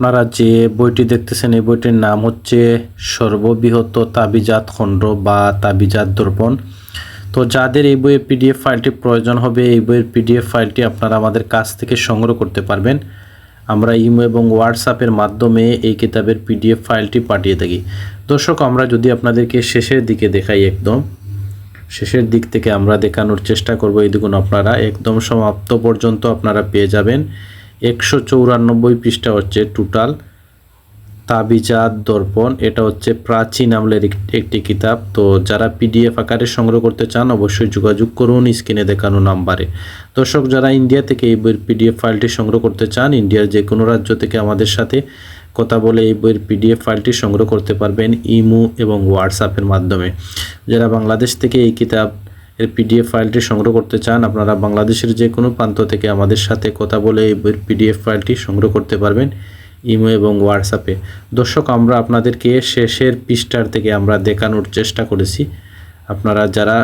আপনারা যে বইটি দেখতেছেন, এই বইটির নাম হচ্ছে সর্ববৃহৎ তাবিজাত খণ্ড বা তাবিজাত দর্পণ। তো যাদের এই বইয়ের পিডিএফ ফাইলটি প্রয়োজন হবে, এই বইয়ের পিডিএফ ফাইলটি আপনারা আমাদের কাছ থেকে সংগ্রহ করতে পারবেন। আমরা ইমো এবং হোয়াটসঅ্যাপের মাধ্যমে এই কিতাবের পিডিএফ ফাইলটি পাঠিয়ে থাকি। দর্শক, আমরা যদি আপনাদেরকে শেষের দিকে দেখাই একদম, শেষের দিক থেকে আমরা দেখানোর চেষ্টা করব। এই দেখুন আপনারা, একদম সমাপ্ত পর্যন্ত আপনারা পেয়ে যাবেন। একশো চৌরানব্বই পৃষ্ঠা হচ্ছে টোটাল তাবিজাত দর্পণ, এটা হচ্ছে প্রাচীন আমলের একটি কিতাব। তো যারা পিডিএফ আকারে সংগ্রহ করতে চান, অবশ্যই যোগাযোগ করুন স্ক্রিনে দেখানো নাম্বারে। দর্শক, যারা ইন্ডিয়া থেকে এই বইয়ের পিডিএফ ফাইলটি সংগ্রহ করতে চান, ইন্ডিয়ার যে কোনো রাজ্য থেকে আমাদের সাথে কথা বলে এই বইয়ের পিডিএফ ফাইলটি সংগ্রহ করতে পারবেন ইমো এবং হোয়াটসঅ্যাপের মাধ্যমে। যারা বাংলাদেশ থেকে এই কিতাব এর পিডিএফ ফাইলটি সংগ্রহ করতে চান, আপনারা বাংলাদেশের যে কোনো প্রান্ত থেকে আমাদের সাথে কথা বলে এই পিডিএফ ফাইলটি সংগ্রহ করতে পারবেন ইমো এবং হোয়াটসঅ্যাপে দর্শক, আমরা আপনাদেরকে শেষের পৃষ্ঠার থেকে আমরা দেখানোর চেষ্টা করেছি। আপনারা যারা